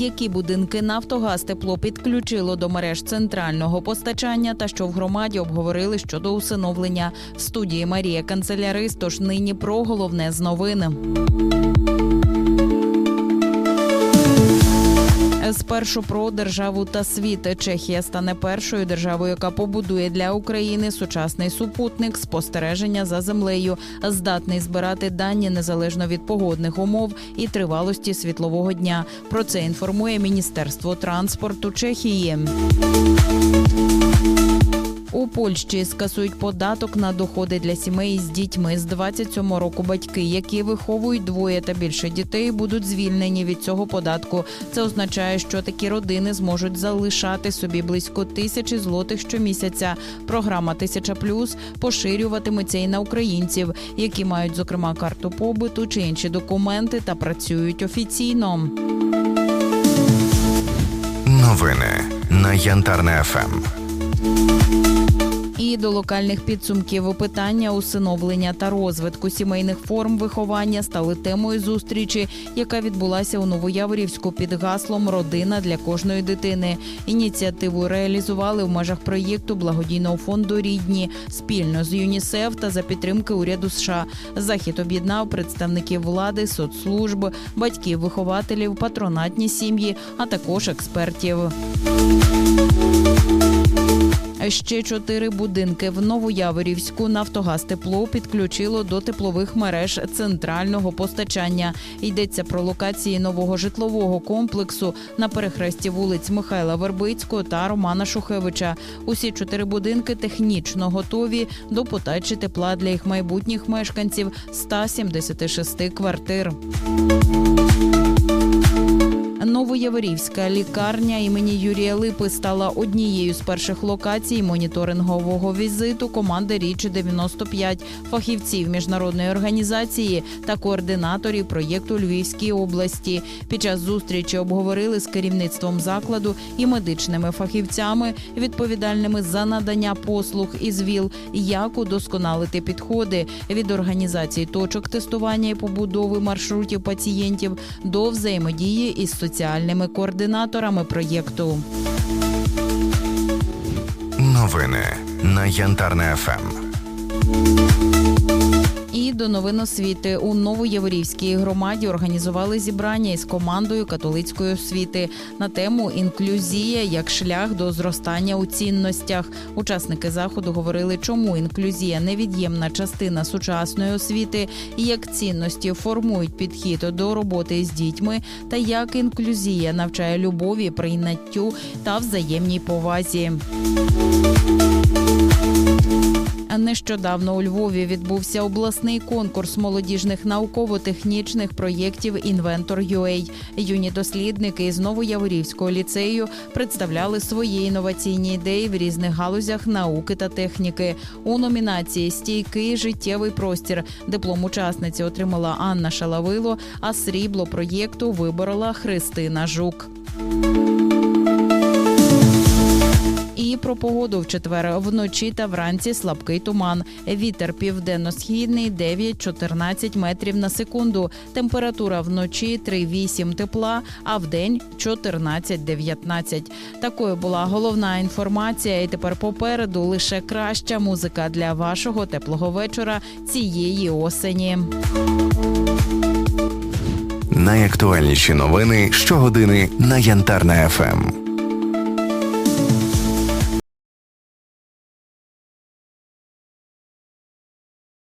які будинки Нафтогаз тепло підключило до мереж центрального постачання та що в громаді обговорили щодо усиновлення. В студії Марія Канцелярист, тож нині про головне з новин. Спершу про державу та світ. Чехія стане першою державою, яка побудує для України сучасний супутник спостереження за землею, здатний збирати дані незалежно від погодних умов і тривалості світлового дня. Про це інформує Міністерство транспорту Чехії. У Польщі скасують податок на доходи для сімей з дітьми з 27 року. Батьки, які виховують двоє та більше дітей, будуть звільнені від цього податку. Це означає, що такі родини зможуть залишати собі близько тисячі злотих щомісяця. Програма Тисяча плюс поширюватиметься і на українців, які мають зокрема карту побиту чи інші документи та працюють офіційно. Новини на Янтарне ФМ. І до локальних підсумків питання усиновлення та розвитку сімейних форм виховання стали темою зустрічі, яка відбулася у Новояворівську під гаслом Родина для кожної дитини. Ініціативу реалізували в межах проєкту благодійного фонду Рідні спільно з ЮНІСЕФ та за підтримки уряду США. Захід об'єднав представників влади, соцслужб, батьків, вихователів, патронатні сім'ї, а також експертів. Ще чотири будинки в Новояворівську Нафтогаз тепло підключило до теплових мереж центрального постачання. Йдеться про локації нового житлового комплексу на перехресті вулиць Михайла Вербицького та Романа Шухевича. Усі чотири будинки технічно готові до подачі тепла для їх майбутніх мешканців 176 квартир. Новояворівська лікарня імені Юрія Липи стала однією з перших локацій моніторингового візиту команди Річі 95 фахівців міжнародної організації та координаторів проєкту Львівській області. Під час зустрічі обговорили з керівництвом закладу і медичними фахівцями, відповідальними за надання послуг із ВІЛ, як удосконалити підходи від організації точок тестування і побудови маршрутів пацієнтів до взаємодії із соціальними координаторами проєкту. Новини на Янтарне ФМ. До новин освіти у Новоєворівській громаді організували зібрання із командою католицької освіти на тему інклюзія як шлях до зростання у цінностях. Учасники заходу говорили, чому інклюзія невід'ємна частина сучасної освіти, і як цінності формують підхід до роботи з дітьми, та як інклюзія навчає любові, прийняттю та взаємній повазі. Нещодавно у Львові відбувся обласний конкурс молодіжних науково-технічних проєктів Інвентор UA. Юні дослідники із Новояворівського ліцею представляли свої інноваційні ідеї в різних галузях науки та техніки. У номінації Стійкий життєвий простір диплом учасниці отримала Анна Шалавило, а срібло проєкту виборола Христина Жук. І про погоду в четвер вночі та вранці слабкий туман. Вітер південно-східний 9-14 метрів на секунду. Температура вночі 3-8 тепла, а вдень 14-19. Такою була головна інформація. І тепер попереду лише краща музика для вашого теплого вечора цієї осені. Найактуальніші новини щогодини на Янтарне ФМ.